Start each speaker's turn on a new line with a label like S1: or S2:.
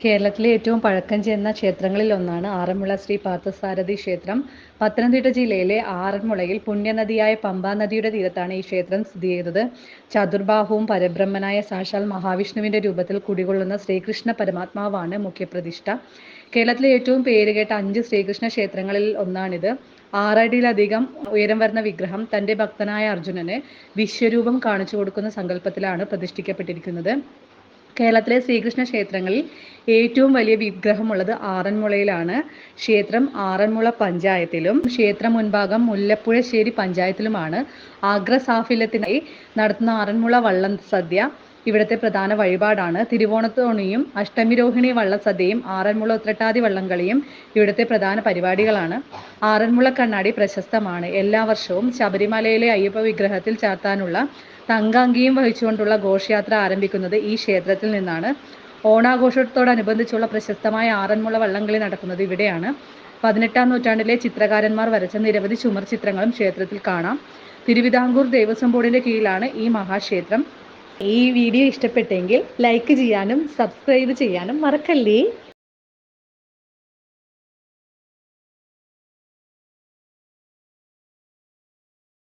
S1: കേരളത്തിലെ ഏറ്റവും പഴക്കം ചെന്ന ക്ഷേത്രങ്ങളിൽ ഒന്നാണ് ആറന്മുള ശ്രീ പാർത്ഥസാരഥി ക്ഷേത്രം. പത്തനംതിട്ട ജില്ലയിലെ ആറന്മുളയിൽ പുണ്യനദിയായ പമ്പാ നദിയുടെ തീരത്താണ് ഈ ക്ഷേത്രം സ്ഥിതി ചെയ്യുന്നത്. ചതുർബാഹുവും പരബ്രഹ്മനായ സാക്ഷാൽ മഹാവിഷ്ണുവിന്റെ രൂപത്തിൽ കുടികൊള്ളുന്ന ശ്രീകൃഷ്ണ പരമാത്മാവാണ് മുഖ്യപ്രതിഷ്ഠ. കേരളത്തിലെ ഏറ്റവും പേരുകേട്ട അഞ്ച് ശ്രീകൃഷ്ണ ക്ഷേത്രങ്ങളിൽ ഒന്നാണിത്. ആറടിയിലധികം ഉയരം വരുന്ന വിഗ്രഹം തന്റെ ഭക്തനായ അർജുനന് വിശ്വരൂപം കാണിച്ചു കൊടുക്കുന്ന സങ്കല്പത്തിലാണ് പ്രതിഷ്ഠിക്കപ്പെട്ടിരിക്കുന്നത്. കേരളത്തിലെ ശ്രീകൃഷ്ണ ക്ഷേത്രങ്ങളിൽ ഏറ്റവും വലിയ വിഗ്രഹമുള്ളത് ആറന്മുളയിലാണ്. ക്ഷേത്രം ആറന്മുള പഞ്ചായത്തിലും ക്ഷേത്ര മുൻഭാഗം മുല്ലപ്പുഴശ്ശേരി പഞ്ചായത്തിലുമാണ്. ആഗ്രസാഫല്യത്തിനായി നടത്തുന്ന ആറന്മുള വള്ളം സദ്യ ഇവിടുത്തെ പ്രധാന വഴിപാടാണ്. തിരുവോണത്തോണിയും അഷ്ടമിരോഹിണി വള്ളസദ്യയും ആറന്മുള ഉത്രട്ടാതി വള്ളംകളിയും ഇവിടുത്തെ പ്രധാന പരിപാടികളാണ്. ആറന്മുള കണ്ണാടി പ്രശസ്തമാണ്. എല്ലാ വർഷവും ശബരിമലയിലെ അയ്യപ്പ വിഗ്രഹത്തിൽ ചാർത്താനുള്ള തങ്കാങ്കിയും വഹിച്ചുകൊണ്ടുള്ള ഘോഷയാത്ര ആരംഭിക്കുന്നത് ഈ ക്ഷേത്രത്തിൽ നിന്നാണ്. ഓണാഘോഷത്തോടനുബന്ധിച്ചുള്ള പ്രശസ്തമായ ആറന്മുള വള്ളംകളി നടക്കുന്നത് ഇവിടെയാണ്. പതിനെട്ടാം നൂറ്റാണ്ടിലെ ചിത്രകാരന്മാർ വരച്ച നിരവധി ചുമർ ചിത്രങ്ങളും ക്ഷേത്രത്തിൽ കാണാം. തിരുവിതാംകൂർ ദേവസ്വം ബോർഡിന്റെ കീഴിലാണ് ഈ മഹാക്ഷേത്രം. ഈ വീഡിയോ ഇഷ്ടപ്പെട്ടെങ്കിൽ ലൈക്ക് ചെയ്യാനും സബ്സ്ക്രൈബ് ചെയ്യാനും മറക്കല്ലേ?